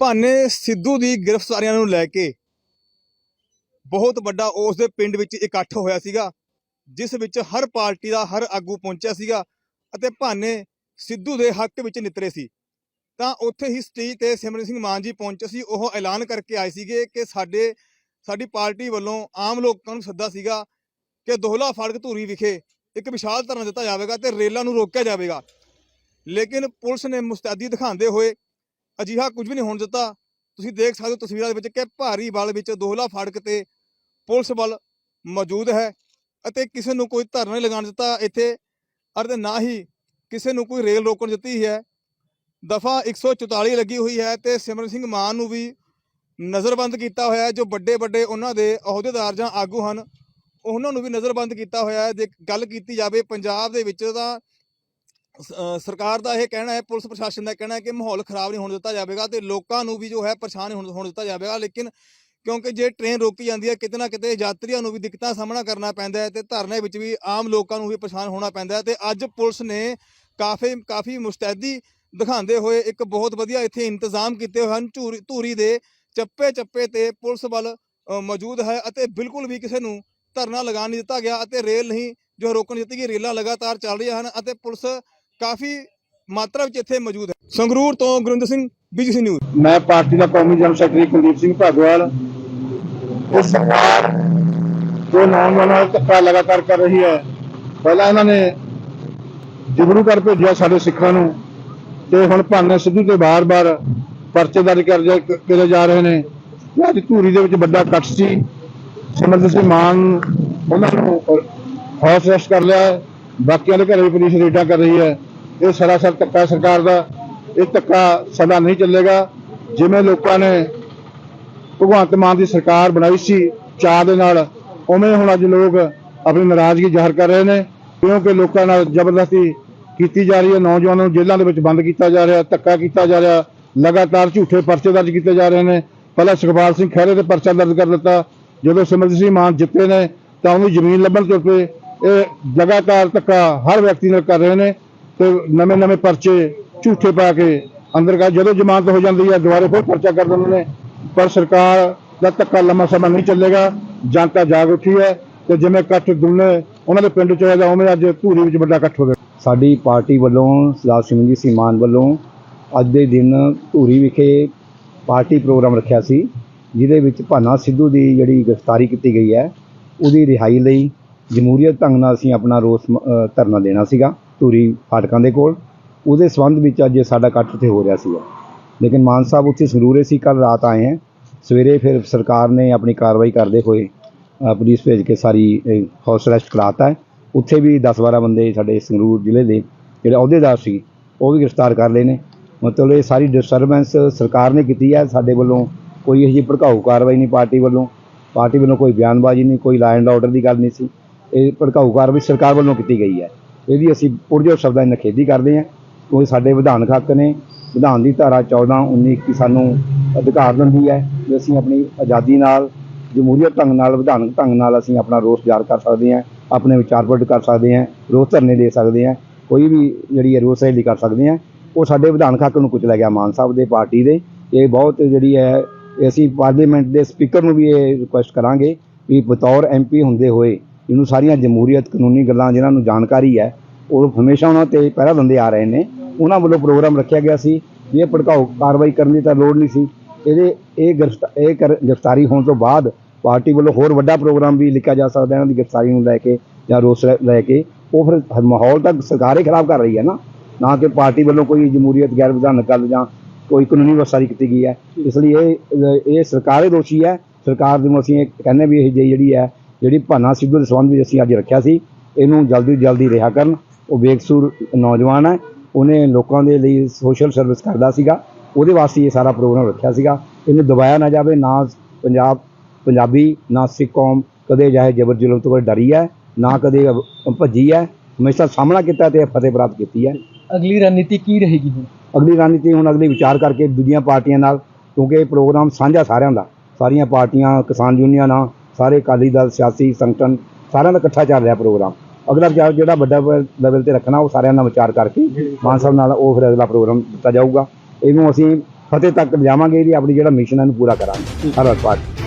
ਭਾਨੇ ਸਿੱਧੂ ਦੀ ਗ੍ਰਿਫਤਾਰੀਆਂ ਨੂੰ ਲੈ ਕੇ ਬਹੁਤ ਵੱਡਾ ਉਸ ਦੇ ਪਿੰਡ ਵਿੱਚ ਇਕੱਠ ਹੋਇਆ ਸੀਗਾ, ਜਿਸ ਵਿੱਚ ਹਰ ਪਾਰਟੀ ਦਾ ਹਰ ਆਗੂ ਪਹੁੰਚਿਆ ਸੀਗਾ ਅਤੇ ਭਾਨੇ ਸਿੱਧੂ ਦੇ ਹੱਕ ਵਿੱਚ ਨਿਤਰੇ ਸੀ। ਤਾਂ ਉੱਥੇ ਹੀ ਸਟੇਜ ਤੇ ਸਿਮਰਨ ਸਿੰਘ ਮਾਨ ਜੀ ਪਹੁੰਚੇ ਸੀ। ਉਹ ਐਲਾਨ ਕਰਕੇ ਆਏ ਸੀਗੇ ਕਿ ਸਾਡੇ, ਸਾਡੀ ਪਾਰਟੀ ਵੱਲੋਂ ਆਮ ਲੋਕਾਂ ਨੂੰ ਸੱਦਾ ਸੀਗਾ ਕਿ ਦੋਹਲਾ ਫਾੜਕ ਧੂਰੀ ਵਿਖੇ ਇੱਕ ਵਿਸ਼ਾਲ ਧਰਨਾ ਦਿੱਤਾ ਜਾਵੇਗਾ ਤੇ ਰੇਲਾਂ ਨੂੰ ਰੋਕਿਆ ਜਾਵੇਗਾ। ਲੇਕਿਨ ਪੁਲਿਸ ਨੇ ਮੁਸਤੈਦੀ ਦਿਖਾਉਂਦੇ ਹੋਏ ਅਜਿਹਾ ਕੁਝ ਵੀ ਨਹੀਂ ਹੋਣ ਦਿੱਤਾ। ਤੁਸੀਂ ਦੇਖ ਸਕਦੇ ਹੋ ਤਸਵੀਰਾਂ ਦੇ ਵਿੱਚ ਕਿ ਭਾਰੀ ਬਲ ਵਿੱਚ ਦੋਹਲਾ ਫੜਕ ਤੇ ਪੁਲਿਸ ਬਲ ਮੌਜੂਦ ਹੈ ਅਤੇ ਕਿਸੇ ਨੂੰ ਕੋਈ ਧਰਨਾ ਨਹੀਂ ਲਗਾਉਣ ਦਿੱਤਾ ਇੱਥੇ। ਅਤੇ ਨਾ ਹੀ ਕਿਸੇ ਨੂੰ ਕੋਈ ਰੇਲ ਰੋਕਣ ਦਿੱਤੀ ਹੈ। ਦਫਾ 144 ਲੱਗੀ ਹੋਈ ਹੈ ਤੇ ਸਿਮਰਨ ਸਿੰਘ ਮਾਨ ਨੂੰ ਵੀ ਨਜ਼ਰਬੰਦ ਕੀਤਾ ਹੋਇਆ ਹੈ, ਜੋ ਵੱਡੇ ਵੱਡੇ ਉਹਨਾਂ ਦੇ ਅਹੁਦੇਦਾਰ ਜਾਂ ਆਗੂ ਹਨ, ਉਹਨਾਂ ਨੂੰ ਵੀ ਨਜ਼ਰਬੰਦ ਕੀਤਾ ਹੋਇਆ ਹੈ। ਜੇ ਗੱਲ ਕੀਤੀ ਜਾਵੇ ਪੰਜਾਬ ਦੇ ਵਿੱਚ ਤਾਂ ਸਰਕਾਰ ਦਾ ਇਹ ਕਹਿਣਾ ਹੈ, ਪੁਲਿਸ ਪ੍ਰਸ਼ਾਸਨ ਦਾ ਕਹਿਣਾ ਹੈ ਕਿ ਮਾਹੌਲ ਖਰਾਬ ਨਹੀਂ ਹੋਣ ਦਿੱਤਾ ਜਾਵੇਗਾ ਤੇ ਲੋਕਾਂ ਨੂੰ ਵੀ ਜੋ ਹੈ ਪਰੇਸ਼ਾਨ ਹੋਣ ਹੋਣ ਦਿੱਤਾ ਜਾਵੇਗਾ, ਲੇਕਿਨ ਕਿਉਂਕਿ ਜੇ ਟ੍ਰੇਨ ਰੋਕੀ ਜਾਂਦੀ ਹੈ, ਕਿਤੇ ਨਾ ਕਿਤੇ ਯਾਤਰੀਆਂ ਨੂੰ ਵੀ ਦਿੱਕਤਾਂ ਦਾ ਸਾਹਮਣਾ ਕਰਨਾ ਪੈਂਦਾ ਹੈ ਤੇ ਧਰਨੇ ਵਿੱਚ ਵੀ ਆਮ ਲੋਕਾਂ ਨੂੰ ਵੀ ਪਰੇਸ਼ਾਨ ਹੋਣਾ ਪੈਂਦਾ ਹੈ ਤੇ ਅੱਜ ਪੁਲਿਸ ਨੇ ਕਾਫੀ ਕਾਫੀ ਮੁਸਤੈਦੀ ਦਿਖਾਉਂਦੇ ਹੋਏ ਇੱਕ ਬਹੁਤ ਵਧੀਆ ਇੱਥੇ ਇੰਤਜ਼ਾਮ ਕੀਤੇ ਹੋਏ ਹਨ ਧੂਰੀ ਧੂਰੀ ਦੇ ਚੱਪੇ ਚੱਪੇ ਤੇ ਪੁਲਿਸ ਵੱਲ ਮੌਜੂਦ ਹੈ ਅਤੇ ਬਿਲਕੁਲ ਵੀ ਕਿਸੇ ਨੂੰ ਧਰਨਾ ਲਗਾਉਣ ਨਹੀਂ ਦਿੱਤਾ ਗਿਆ ਅਤੇ ਰੇਲ ਨਹੀਂ, ਜੋ ਰੋਕਣ ਦਿੱਤੀ ਗਈ, ਰੇਲਾਂ ਲਗਾਤਾਰ ਚੱਲ ਰਹੀਆਂ ਹਨ ਅਤੇ ਪੁਲਿਸ ਕਾਫੀ ਮਾਤਰਾ ਵਿੱਚ ਇੱਥੇ ਮੌਜੂਦ ਹੈ। ਸੰਗਰੂਰ ਤੋਂ ਗੁਰਿੰਦਰ ਸਿੰਘ ਬੀਜੀਸੀ ਨਿਊਜ਼ ਮੈਂ ਪਾਰਟੀ ਦਾ ਕੌਮੀ ਜਨਰਲ ਸੈਕਟਰੀ ਕੁਲਦੀਪ ਸਿੰਘ ਭਾਗਵਾਲ। ਇਹ ਸਰਕਾਰ ਜੋ ਨੌਜਵਾਨਾਂ ਨਾਲ ਧੱਕਾ ਲਗਾਤਾਰ ਕਰ ਰਹੀ ਹੈ, ਪਹਿਲਾਂ ਇਹਨਾਂ ਨੇ ਜਿਗਰੂ ਕਰ ਭੇਜਿਆ ਸਾਡੇ ਸਿੱਖਾਂ ਨੂੰ, ਤੇ ਹੁਣ ਭਾਨੇ ਸਿੱਧੂ ਤੇ ਬਾਰ-ਬਾਰ ਪਰਚੇ ਦਰਜ ਕਰੇ ਜਾ ਰਹੇ ਨੇ। ਅੱਜ ਧੂਰੀ ਦੇ ਵਿੱਚ ਵੱਡਾ ਕੱਟ ਸੀ। ਸਿਮਰਜੀਤ ਸਿੰਘ ਮਾਨ, ਉਹਨਾਂ ਨੂੰ ਹੌਸ ਅਰੈਸਟ ਕਰ ਲਿਆ ਬਾਕੀਆਂ ਦੇ ਘਰੇ ਵੀ ਪੁਲਿਸ ਰੇਡਾਂ ਕਰ ਰਹੀ ਹੈ। ਇਹ ਸਰਾਸਰ ਧੱਕਾ ਸਰਕਾਰ ਦਾ, ਇਹ ਧੱਕਾ ਸਦਾ ਨਹੀਂ ਚੱਲੇਗਾ। ਜਿਵੇਂ ਲੋਕਾਂ ਨੇ ਭਗਵੰਤ ਮਾਨ ਦੀ ਸਰਕਾਰ ਬਣਾਈ ਸੀ ਚਾਹ ਦੇ ਨਾਲ, ਉਵੇਂ ਹੁਣ ਅੱਜ ਲੋਕ ਆਪਣੀ ਨਾਰਾਜ਼ਗੀ ਜ਼ਾਹਰ ਕਰ ਰਹੇ ਨੇ, ਕਿਉਂਕਿ ਲੋਕਾਂ ਨਾਲ ਜ਼ਬਰਦਸਤੀ ਕੀਤੀ ਜਾ ਰਹੀ ਹੈ, ਨੌਜਵਾਨਾਂ ਨੂੰ ਜੇਲ੍ਹਾਂ ਦੇ ਵਿੱਚ ਬੰਦ ਕੀਤਾ ਜਾ ਰਿਹਾ, ਧੱਕਾ ਕੀਤਾ ਜਾ ਰਿਹਾ, ਲਗਾਤਾਰ ਝੂਠੇ ਪਰਚੇ ਦਰਜ ਕੀਤੇ ਜਾ ਰਹੇ ਨੇ। ਪਹਿਲਾਂ ਸੁਖਪਾਲ ਸਿੰਘ ਖਹਿਰੇ ਤੇ ਪਰਚਾ ਦਰਜ ਕਰ ਦਿੱਤਾ, ਜਦੋਂ ਸਿਮਰਜੀਤ ਸਿੰਘ ਮਾਨ ਜਿੱਤੇ ਨੇ, ਤਾਂ ਉਹਨੂੰ ਜ਼ਮੀਨ ਲੱਭਣ ਤੋਂ ਪਏ ਇਹ ਲਗਾਤਾਰ ਧੱਕਾ ਹਰ ਵਿਅਕਤੀ ਨਾਲ ਕਰ ਰਹੇ ਨੇ। ਤੇ ਨਵੇਂ ਨਵੇਂ ਪਰਚੇ ਝੂਠੇ ਪਾ ਕੇ ਅੰਦਰ ਕਰ ਜਦੋਂ ਜ਼ਮਾਨਤ ਹੋ ਜਾਂਦੀ ਹੈ, ਦੁਬਾਰੇ ਫਿਰ ਪਰਚਾ ਕਰ ਦਿੰਦੇ ਨੇ। ਪਰ ਸਰਕਾਰ ਦਾ ਧੱਕਾ ਲੰਮਾ ਸਮਾਂ ਨਹੀਂ ਚੱਲੇਗਾ, ਜਨਤਾ ਜਾਗ ਉੱਠੀ ਹੈ ਤੇ ਜਿਵੇਂ ਇਕੱਠ ਦੁੱਲੇ ਉਹਨਾਂ ਦੇ ਪਿੰਡ ਚ ਹੋਇਆ ਉਵੇਂ ਅੱਜ ਧੂਰੀ ਵਿੱਚ ਵੱਡਾ ਇਕੱਠ ਹੋ ਗਿਆ। ਸਾਡੀ ਪਾਰਟੀ ਵੱਲੋਂ ਸਰਦਾਰ ਸਿਮਰਜੀਤ ਸਿੰਘ ਮਾਨ ਵੱਲੋਂ ਅੱਜ ਦੇ ਦਿਨ ਧੂਰੀ ਵਿਖੇ ਪਾਰਟੀ ਪ੍ਰੋਗਰਾਮ ਰੱਖਿਆ ਸੀ, ਜਿਹਦੇ ਵਿੱਚ ਭਾਨਾ ਸਿੱਧੂ ਦੀ ਜਿਹੜੀ ਗ੍ਰਿਫਤਾਰੀ ਕੀਤੀ ਗਈ ਹੈ, ਉਹਦੀ ਰਿਹਾਈ ਲਈ ਜਮਹੂਰੀਅਤ ਢੰਗ ਨਾਲ ਅਸੀਂ ਆਪਣਾ ਰੋਸ ਧਰਨਾ ਦੇਣਾ ਸੀਗਾ। ਧੂਰੀ ਫਾਟਕਾਂ ਦੇ ਕੋਲ। ਉਹਦੇ ਸੰਬੰਧ ਵਿੱਚ ਅੱਜ ਸਾਡਾ ਇਕੱਠ ਉੱਥੇ ਹੋ ਰਿਹਾ ਸੀਗਾ। ਲੇਕਿਨ ਮਾਨ ਸਾਹਿਬ ਉੱਥੇ ਸਰੂਰੇ ਸੀ ਕੱਲ ਰਾਤ ਆਏ ਹੈ। ਸਵੇਰੇ ਫਿਰ ਸਰਕਾਰ ਨੇ ਆਪਣੀ ਕਾਰਵਾਈ ਕਰਦੇ ਹੋਏ ਪੁਲਿਸ ਭੇਜ ਕੇ ਸਾਰੀ ਹਾਊਸ ਅਰੈਸਟ ਕਰਾਤਾ ਹੈ। ਉੱਥੇ ਵੀ 10-12 ਬੰਦੇ ਸਾਡੇ ਸੰਗਰੂਰ ਜ਼ਿਲ੍ਹੇ ਦੇ ਜਿਹੜੇ ਅਹੁਦੇਦਾਰ ਸੀ, ਉਹ ਵੀ ਗ੍ਰਿਫਤਾਰ ਕਰ ਲਏ ਨੇ। ਮਤਲਬ ਇਹ ਸਾਰੀ ਡਿਸਟਰਬੈਂਸ ਸਰਕਾਰ ਨੇ ਕੀਤੀ ਹੈ। ਸਾਡੇ ਵੱਲੋਂ ਕੋਈ ਇਹੋ ਜਿਹੀ ਭੜਕਾਊ ਕਾਰਵਾਈ ਨਹੀਂ ਪਾਰਟੀ ਵੱਲੋਂ। ਪਾਰਟੀ ਵੱਲੋਂ ਕੋਈ ਬਿਆਨਬਾਜ਼ੀ ਨਹੀਂ, ਕੋਈ ਲਾਅ ਐਂਡ ਆਰਡਰ ਦੀ ਗੱਲ ਨਹੀਂ ਸੀ। ਇਹ ਭੜਕਾਊ ਕਾਰਵਾਈ ਸਰਕਾਰ ਵੱਲੋਂ ਕੀਤੀ ਗਈ ਹੈ। ਇਹਦੀ ਅਸੀਂ ਪੁਰਜੋਰ ਸ਼ਬਦਾਂ ਦੀ ਨਿਖੇਧੀ ਕਰਦੇ ਹਾਂ। ਉਹ ਸਾਡੇ ਵਿਧਾਨਕ ਹੱਕ ਨੇ। ਵਿਧਾਨ ਦੀ ਧਾਰਾ 14 19 ਕੀ ਸਾਨੂੰ ਅਧਿਕਾਰ ਦਿੰਦੀ ਹੈ ਕਿ ਅਸੀਂ ਆਪਣੀ ਆਜ਼ਾਦੀ ਨਾਲ, ਜਮਹੂਰੀਅਤ ਢੰਗ ਨਾਲ, ਵਿਧਾਨਕ ਢੰਗ ਨਾਲ ਅਸੀਂ ਆਪਣਾ ਰੋਸ ਜ਼ਾਹਰ ਕਰ ਸਕਦੇ ਹਾਂ, ਆਪਣੇ ਵਿਚਾਰ ਪ੍ਰਗਟ ਕਰ ਸਕਦੇ ਹਾਂ, ਰੋਸ ਧਰਨੇ ਦੇ ਸਕਦੇ ਹਾਂ, ਕੋਈ ਵੀ ਜਿਹੜੀ ਹੈ ਰੋਸ ਰੈਲੀ ਕਰ ਸਕਦੇ ਹਾਂ। ਉਹ ਸਾਡੇ ਵਿਧਾਨਕ ਹੱਕ ਨੂੰ ਕੁਚਲਿਆ ਗਿਆ ਮਾਨ ਸਾਹਿਬ ਦੇ ਪਾਰਟੀ ਦੇ। ਇਹ ਬਹੁਤ ਜਿਹੜੀ ਹੈ, ਇਹ ਅਸੀਂ ਪਾਰਲੀਮੈਂਟ ਦੇ ਸਪੀਕਰ ਨੂੰ ਵੀ ਇਹ ਰਿਕੁਐਸਟ ਕਰਾਂਗੇ ਵੀ ਬਤੌਰ ਐਮਪੀ ਹੁੰਦੇ ਹੋਏ ਜਿਹਨੂੰ ਸਾਰੀਆਂ ਜਮਹੂਰੀਅਤ ਕਾਨੂੰਨੀ ਗੱਲਾਂ ਜਿਨ੍ਹਾਂ ਨੂੰ ਜਾਣਕਾਰੀ ਹੈ, ਉਹ ਹਮੇਸ਼ਾ ਉਹਨਾਂ ਤੇ ਪਹਿਰਾ ਦਿੰਦੇ ਆ ਰਹੇ ਨੇ। ਉਹਨਾਂ ਵੱਲੋਂ ਪ੍ਰੋਗਰਾਮ ਰੱਖਿਆ ਗਿਆ ਸੀ ਇਹ ਭੜਕਾਊ ਕਾਰਵਾਈ ਕਰਨ ਦੀ ਤਾਂ ਲੋੜ ਨਹੀਂ ਸੀ। ਇਹਦੇ ਇਹ ਗ੍ਰਿਫਤਾਰ ਇਹ ਕਰ- ਗ੍ਰਿਫਤਾਰੀ ਹੋਣ ਤੋਂ ਬਾਅਦ ਪਾਰਟੀ ਵੱਲੋਂ ਹੋਰ ਵੱਡਾ ਪ੍ਰੋਗਰਾਮ ਵੀ ਲਿਖਿਆ ਜਾ ਸਕਦਾ, ਇਹਨਾਂ ਦੀ ਗ੍ਰਿਫਤਾਰੀ ਨੂੰ ਲੈ ਕੇ ਜਾਂ ਰੋਸ ਲੈ- ਲੈ ਕੇ। ਉਹ ਫਿਰ ਮਾਹੌਲ ਤਾਂ ਸਰਕਾਰ ਹੀ ਖਰਾਬ ਕਰ ਰਹੀ ਹੈ ਨਾ। ਨਾ ਕਿ ਪਾਰਟੀ ਵੱਲੋਂ ਕੋਈ ਜਮਹੂਰੀਅਤ ਗੈਰ ਵਿਧਾਨਕ ਗੱਲ ਜਾਂ ਕੋਈ ਕਾਨੂੰਨੀ ਵਸਾਰੀ ਕੀਤੀ ਗਈ ਹੈ। ਇਸ ਲਈ ਇਹ ਇਹ ਸਰਕਾਰ ਹੀ ਦੋਸ਼ੀ ਹੈ। ਸਰਕਾਰ ਨੂੰ ਅਸੀਂ ਇਹ ਕਹਿੰਦੇ ਵੀ ਇਹ ਜਿਹੀ ਜਿਹੜੀ ਹੈ ਜਿਹੜੀ ਭਾਨਾ ਸਿੱਧੂ ਦੇ ਸੰਬੰਧ ਵਿੱਚ ਅਸੀਂ ਅੱਜ ਰੱਖਿਆ ਸੀ ਇਹਨੂੰ ਜਲਦੀ ਜਲਦੀ ਰਿਹਾ ਕਰਨ। ਉਹ ਬੇਕਸੂਰ ਨੌਜਵਾਨ ਹੈ। ਉਹਨੇ ਲੋਕਾਂ ਦੇ ਲਈ ਸੋਸ਼ਲ ਸਰਵਿਸ ਕਰਦਾ ਸੀਗਾ। ਉਹਦੇ ਵਾਸਤੇ ਇਹ ਸਾਰਾ ਪ੍ਰੋਗਰਾਮ ਰੱਖਿਆ ਸੀਗਾ। ਇਹਨੂੰ ਦਬਾਇਆ ਨਾ ਜਾਵੇ ਨਾ ਪੰਜਾਬ ਪੰਜਾਬੀ ਨਾ ਸਿੱਖ ਕੌਮ ਕਦੇ ਜਾਏ ਜ਼ਬਰ ਜ਼ੁਲਮ ਤੋਂ ਕੋਈ ਡਰੀ ਹੈ ਨਾ ਕਦੇ ਭੱਜੀ ਹੈ। ਹਮੇਸ਼ਾ ਸਾਹਮਣਾ ਕੀਤਾ ਤੇ ਫਤਿਹ ਪ੍ਰਾਪਤ ਕੀਤੀ ਹੈ। ਅਗਲੀ ਰਣਨੀਤੀ ਕੀ ਰਹੇਗੀ ਹੁਣ? ਅਗਲੀ ਰਣਨੀਤੀ ਹੁਣ ਅਗਲੀ ਵਿਚਾਰ ਕਰਕੇ ਦੂਜੀਆਂ ਪਾਰਟੀਆਂ ਨਾਲ ਕਿਉਂਕਿ ਇਹ ਪ੍ਰੋਗਰਾਮ ਸਾਂਝਾ ਸਾਰਿਆਂ ਦਾ। ਸਾਰੀਆਂ ਪਾਰਟੀਆਂ ਕਿਸਾਨ ਯੂਨੀਅਨਾਂ ਸਾਰੇ ਅਕਾਲੀ ਦਲ ਸਿਆਸੀ ਸੰਗਠਨ ਸਾਰਿਆਂ ਦਾ ਇਕੱਠਾ ਚੱਲ ਰਿਹਾ ਪ੍ਰੋਗਰਾਮ। ਅਗਲਾ ਵਿਚਾਰ ਜਿਹੜਾ ਵੱਡਾ ਲੈਵਲ ਤੇ ਰੱਖਣਾ ਉਹ ਸਾਰਿਆਂ ਨਾਲ ਵਿਚਾਰ ਕਰਕੇ ਮਾਨ ਸਾਹਿਬ ਨਾਲ ਉਹ ਫਿਰ ਅਗਲਾ ਪ੍ਰੋਗਰਾਮ ਦਿੱਤਾ ਜਾਊਗਾ। ਇਹਨੂੰ ਅਸੀਂ ਫਤਿਹ ਤੱਕ ਲਿਜਾਵਾਂਗੇ ਇਹਦੀ ਆਪਣੀ ਜਿਹੜਾ ਮਿਸ਼ਨ ਹੈ ਇਹਨੂੰ ਪੂਰਾ ਕਰਾਂਗੇ। ਹਰ ਪਾਰਟੀ